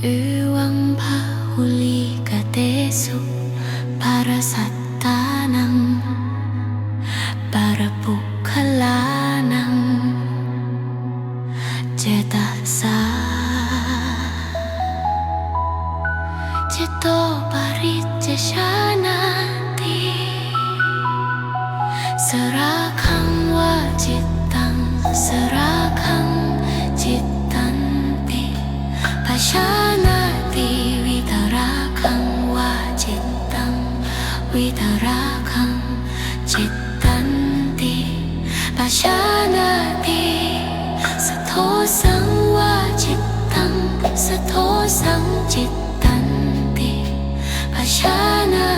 의왕바울리가 대속 바라사타낭 바라보칼라낭 제다사. 제토바리제샤나디 사라캉와 지땅 사라캉 지땅디 바샤. ป่าช้านาดีสะโทสังวาจิตตังสะโทสังจิตตันติป่าช้านา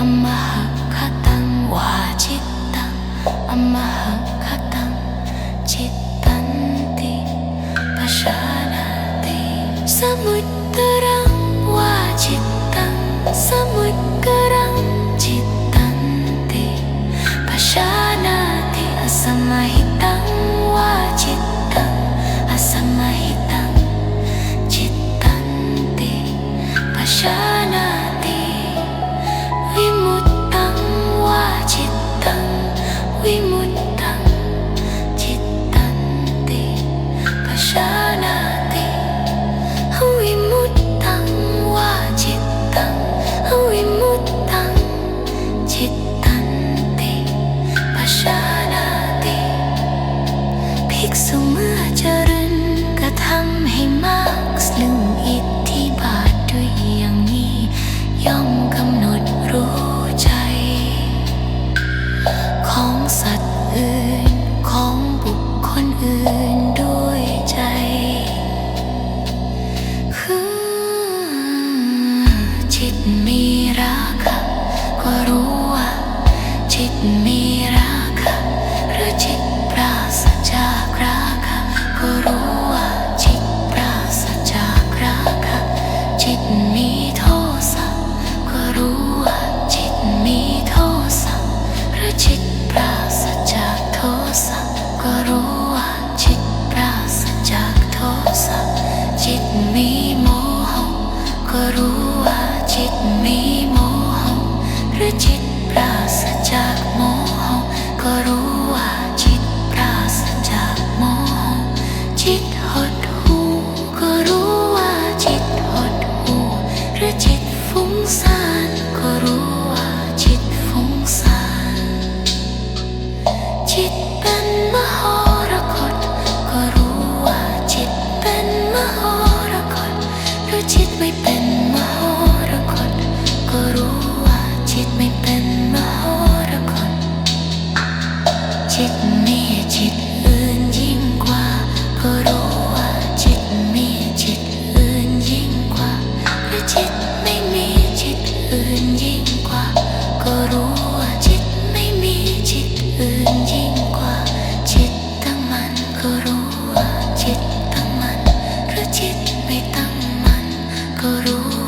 Amaha katang wa chittan Amaha katang chittanti pashanati Samudra เจริญกรทำให้มากลึงอิทธิบาทด้วยอย่างนี้ยอมกำหนดรู้ใจ ของสัตว์อื่นของบุคคลอื่นด้วยใจ คืจิตมีราคก็รู้ว่า จิตมีราคหรือจิต จิตหดหูก็รู้ว่าจิตหดหูหรือจิตฟุ้งซ่านก็รู้ว่าจิตฟุ้งซ่านจิตเป็นมโหรคตก็รู้ว่าจิตเป็นมโหรคตหรือจิตไม่เป็น Мороз